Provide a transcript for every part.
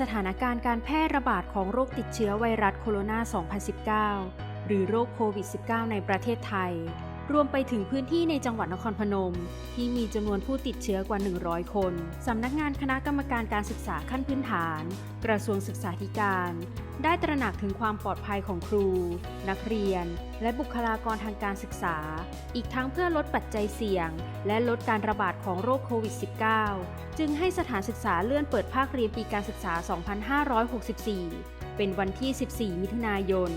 สถานการณ์การแพร่ระบาดของโรคติดเชื้อไวรัสโคโรนา 2019 หรือโรคโควิด -19 ในประเทศไทย รวมไปถึงพื้นที่ในจังหวัดนครพนม ที่มีจำนวนผู้ติดเชื้อกว่า 100 คนสำนักงานคณะกรรมการการศึกษาขั้นพื้นฐาน กระทรวงศึกษาธิการ ได้ตระหนักถึงความปลอดภัยของครู นักเรียน และบุคลากรทางการศึกษา อีกทั้งเพื่อลดปัจจัยเสี่ยง และลดการระบาดของโรคโควิด -19 จึงให้สถานศึกษาเลื่อนเปิดภาคเรียนปีการศึกษา 2564 เป็นวันที่ 14 มิถุนายน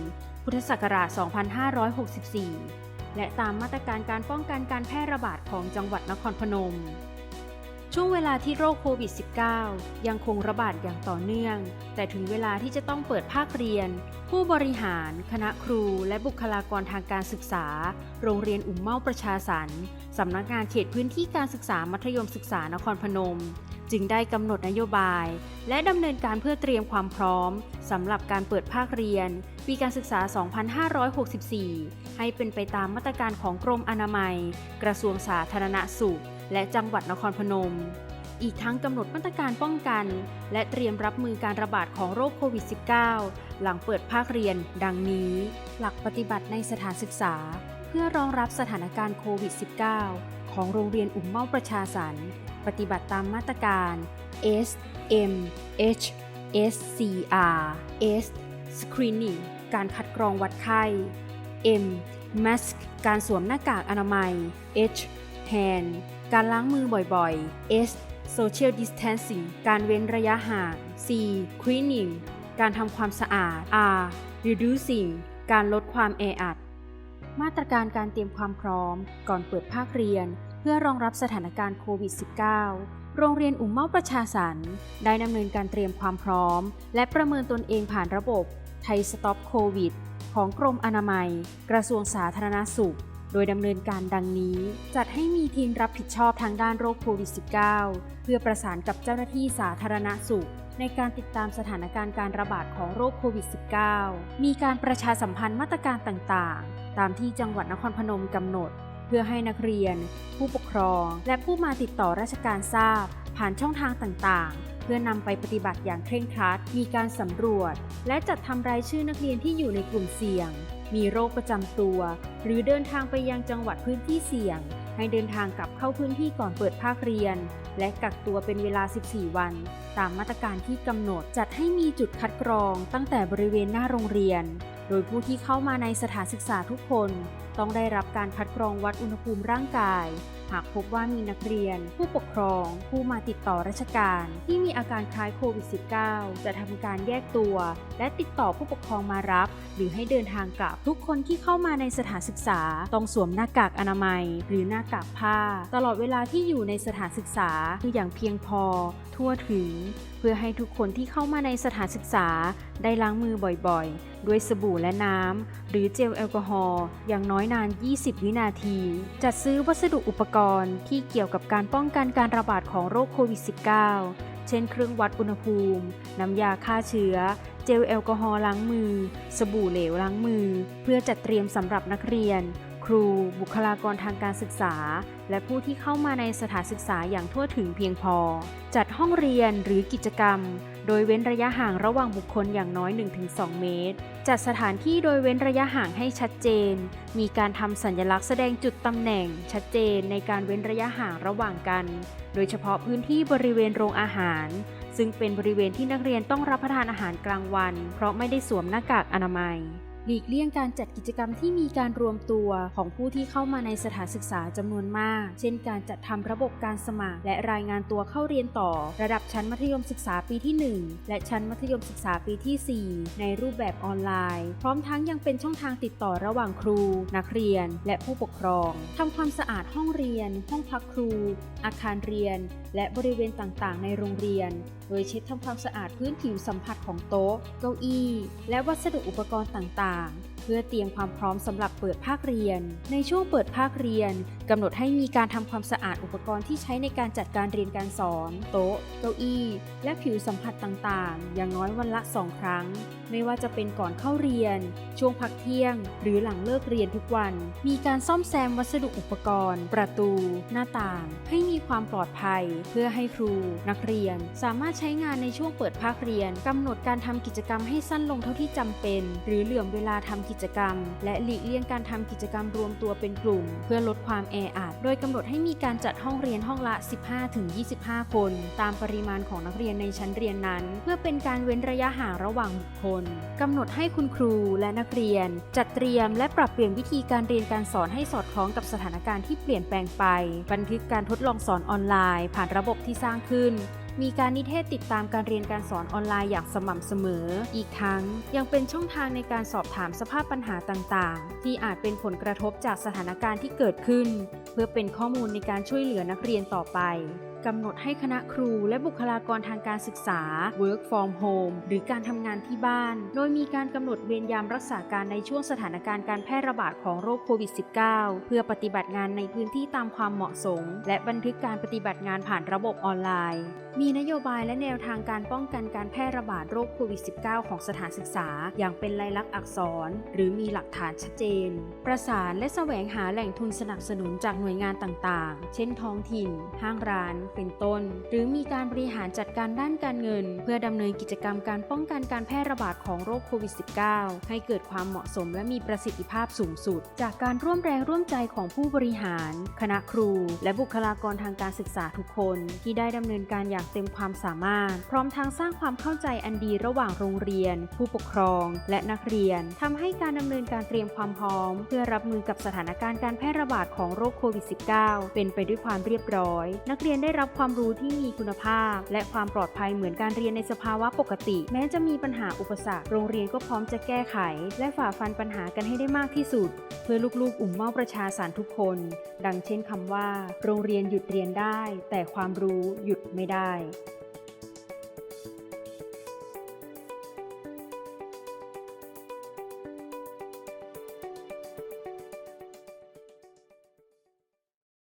พุทธศักราช 2564 และตามมาตรการการป้องกันการแพร่ระบาดของจังหวัดนครพนม ช่วงเวลาที่โรคโควิด -19 ยังคงระบาดอย่างต่อเนื่อง แต่ถึงเวลาที่จะต้องเปิดภาคเรียน ผู้บริหาร คณะครู และบุคลากรทางการศึกษา โรงเรียนอุ่มเมาประชาสรรสำนักงานเขตพื้นที่การศึกษามัธยมศึกษานครพนม จึงได้กำหนดนโยบาย และดำเนินการเพื่อเตรียมความพร้อมสำหรับการเปิดภาคเรียน ปีการศึกษา 2564 ให้เป็นไปตามมาตรการของกรมอนามัย กระทรวงสาธารณสุข และจังหวัดนครพนม อีกทั้งกำหนดมาตรการป้องกัน และเตรียมรับมือการระบาดของโรคโควิด -19 หลังเปิดภาคเรียน ดังนี้ หลักปฏิบัติในสถานศึกษา เพื่อรองรับสถานการณ์โควิด -19 ของโรงเรียนอุ่มเมาประชาสรรค์ ปฏิบัติตามมาตรการ S M H S C R S Screening การคัดกรองวัดไข้ M Mask การสวมหน้ากากอนามัย H Hand การล้างมือบ่อยๆ S Social Distancing การเว้นระยะห่าง C Cleaning การทำความสะอาด R Reducing การลดความแออัด มาตรการการเตรียมความพร้อม ก่อนเปิดภาคเรียน พื่อรองรับสถานการณ์โควิด -19 โรงเรียนอุ่มเมาประชาสรรได้ดำเนินการเตรียมความพร้อม และประเมินตนเองผ่านระบบไทยสต็อปโควิดของกรมอนามัย กระทรวงสาธารณสุข โดยดำเนินการดังนี้ จัดให้มีทีมรับผิดชอบทางด้านโรคโควิด -19 เพื่อประสานกับเจ้าหน้าที่สาธารณสุข ในการติดตามสถานการณ์การระบาดของโรคโควิด -19 มีการประชาสัมพันธ์มาตรการต่างๆ ตามที่จังหวัดนครพนมกำหนด เพื่อให้นักเรียน ผู้ปกครอง และผู้มาติดต่อราชการทราบ ผ่านช่องทางต่างๆ เพื่อนำไปปฏิบัติอย่างเคร่งครัด มีการสำรวจ และจัดทำรายชื่อนักเรียนที่อยู่ในกลุ่มเสี่ยง มีโรคประจำตัว หรือเดินทางไปยังจังหวัดพื้นที่เสี่ยง ให้เดินทางกลับเข้าพื้นที่ก่อนเปิดภาคเรียน และกักตัวเป็นเวลา 14 วัน ตามมาตรการที่กำหนดจัดให้มีจุดคัดกรองตั้งแต่บริเวณหน้าโรงเรียน โดยผู้ที่เข้ามาในสถานศึกษาทุกคนต้องได้รับการคัดกรองวัดอุณหภูมิร่างกาย หากพบว่ามีนักเรียน ผู้ปกครอง ผู้มาติดต่อราชการ ที่มีอาการคล้ายโควิด -19 จะทำการแยกตัว และติดต่อผู้ปกครองมารับ หรือให้เดินทางกลับทุกคนที่เข้ามาในสถานศึกษา ต้องสวมหน้ากากอนามัย หรือหน้ากากผ้า ตลอดเวลาที่อยู่ในสถานศึกษาคืออย่างเพียงพอ ทั่วถึง เพื่อให้ทุกคนที่เข้ามาในสถานศึกษา ได้ล้างมือบ่อยๆ ด้วยสบู่และน้ำหรือเจลแอลกอฮอล์อย่างน้อยนาน 20 วินาที จัดซื้อวัสดุอุปกรณ์ที่เกี่ยวกับการป้องกันการระบาดของโรคโควิด -19 เช่นเครื่องวัดอุณหภูมิ น้ำยาฆ่าเชื้อ เจลแอลกอฮอล์ล้างมือ สบู่เหลวล้างมือ เพื่อจัดเตรียมสำหรับนักเรียน ครู บุคลากรทางการศึกษา และผู้ที่เข้ามาในสถานศึกษาอย่างทั่วถึงเพียงพอ จัดห้องเรียนหรือกิจกรรม โดยเว้นระยะห่างระหว่างบุคคลอย่างน้อย 1-2 เมตร จัดสถานที่โดยเว้นระยะห่างให้ชัดเจน มีการทำสัญลักษณ์แสดงจุดตำแหน่ง ชัดเจนในการเว้นระยะห่างระหว่างกัน โดยเฉพาะพื้นที่บริเวณโรงอาหาร ซึ่งเป็นบริเวณที่นักเรียนต้องรับประทานอาหารกลางวัน เพราะไม่ได้สวมหน้ากากอนามัย หลีกเลี่ยงการจัดกิจกรรมที่มีการรวมตัวของผู้ที่เข้ามาในสถานศึกษาจำนวนมาก เช่นการจัดทำระบบการสมัคร และรายงานตัวเข้าเรียนต่อ ระดับชั้นมัธยมศึกษาปีที่ 1 และชั้นมัธยมศึกษาปีที่ 4 ในรูปแบบออนไลน์ พร้อมทั้งยังเป็นช่องทางติดต่อระหว่างครู นักเรียน และผู้ปกครองทำความสะอาดห้องเรียน ห้องพักครู อาคารเรียน และบริเวณต่างๆ ในโรงเรียน โดยเช็ดทำความสะอาดพื้นผิวสัมผัสของโต๊ะ เก้าอี้ และวัสดุอุปกรณ์ต่างๆเพื่อเตรียมความพร้อมสำหรับเปิดภาคเรียน ในช่วงเปิดภาคเรียนกำหนดให้มีการทำความสะอาดอุปกรณ์ที่ใช้ในการจัดการเรียนการสอน โต๊ะ เก้าอี้ และผิวสัมผัสต่างๆ อย่างน้อยวันละ 2 ครั้งไม่ว่าจะเป็นก่อนเข้าเรียน ช่วงพักเที่ยง หรือหลังเลิกเรียนทุกวัน มีการซ่อมแซมวัสดุอุปกรณ์ ประตู หน้าต่าง ให้มีความปลอดภัย เพื่อให้ครู นักเรียน สามารถใช้งานในช่วงเปิดภาคเรียนกำหนดการทำกิจกรรมให้สั้นลงเท่าที่จำเป็น หรือเหลื่อมเวลาทำกิจกรรม และหลีกเลี่ยงการทำกิจกรรมรวมตัวเป็นกลุ่ม เพื่อลดความแออัดโดยกำหนดให้มีการจัดห้องเรียนห้องละ 15-25 คน ตามปริมาณของนักเรียนในชั้นเรียนนั้น เพื่อเป็นการเว้นระยะห่างระหว่างบุคคลกำหนดให้คุณครูและนักเรียน จัดเตรียมและปรับเปลี่ยนวิธีการเรียนการสอนให้สอดคล้องกับสถานการณ์ที่เปลี่ยนแปลงไป บันทึกการทดลองสอนออนไลน์ ผ่านระบบที่สร้างขึ้นมีการนิเทศติดตามการเรียนการสอนออนไลน์อย่างสม่ำเสมอ อีกทั้งยังเป็นช่องทางในการสอบถามสภาพปัญหาต่างๆ ที่อาจเป็นผลกระทบจากสถานการณ์ที่เกิดขึ้น เพื่อเป็นข้อมูลในการช่วยเหลือนักเรียนต่อไป กำหนดให้คณะครูและบุคลากรทางการศึกษา work from home หรือการทำงานที่บ้าน โดยมีการกำหนดเวรยามรักษาการในช่วงสถานการณ์การแพร่ระบาดของโรคโควิด -19 เพื่อปฏิบัติงานในพื้นที่ตามความเหมาะสม และบันทึกการปฏิบัติงานผ่านระบบออนไลน์ มีนโยบายและแนวทางการป้องกันการแพร่ระบาดโรคโควิด -19 ของสถานศึกษา อย่างเป็นลายลักษณ์อักษร หรือมีหลักฐานชัดเจน ประสานและแสวงหาแหล่งทุนสนับสนุนจากหน่วยงานต่างๆ เช่นท้องถิ่น ห้างร้านเป็นต้น หรือมีการบริหารจัดการด้านการเงิน เพื่อดำเนินกิจกรรมการป้องกันการแพร่ระบาดของโรคโควิด -19 ให้เกิดความเหมาะสมและมีประสิทธิภาพสูงสุด จากการร่วมแรงร่วมใจของผู้บริหาร คณะครู และบุคลากรทางการศึกษาทุกคน ที่ได้ดำเนินการอย่างเต็มความสามารถ พร้อมทั้งสร้างความเข้าใจอันดีระหว่างโรงเรียน ผู้ปกครอง และนักเรียนทำให้การดำเนินการเตรียมความพร้อม เพื่อรับมือกับสถานการณ์การแพร่ระบาดของโรคโควิด -19 เป็นไปด้วยความเรียบร้อย นักเรียนได้รับรับความรู้ที่มีคุณภาพ และความปลอดภัยเหมือนการเรียนในสภาวะปกติ แม้จะมีปัญหาอุปสรรค โรงเรียนก็พร้อมจะแก้ไข และฝ่าฟันปัญหากันให้ได้มากที่สุด เพื่อลูกๆ อุ่มเมาประชาสารทุกคน ดังเช่นคำว่า โรงเรียนหยุดเรียนได้ แต่ความรู้หยุดไม่ได้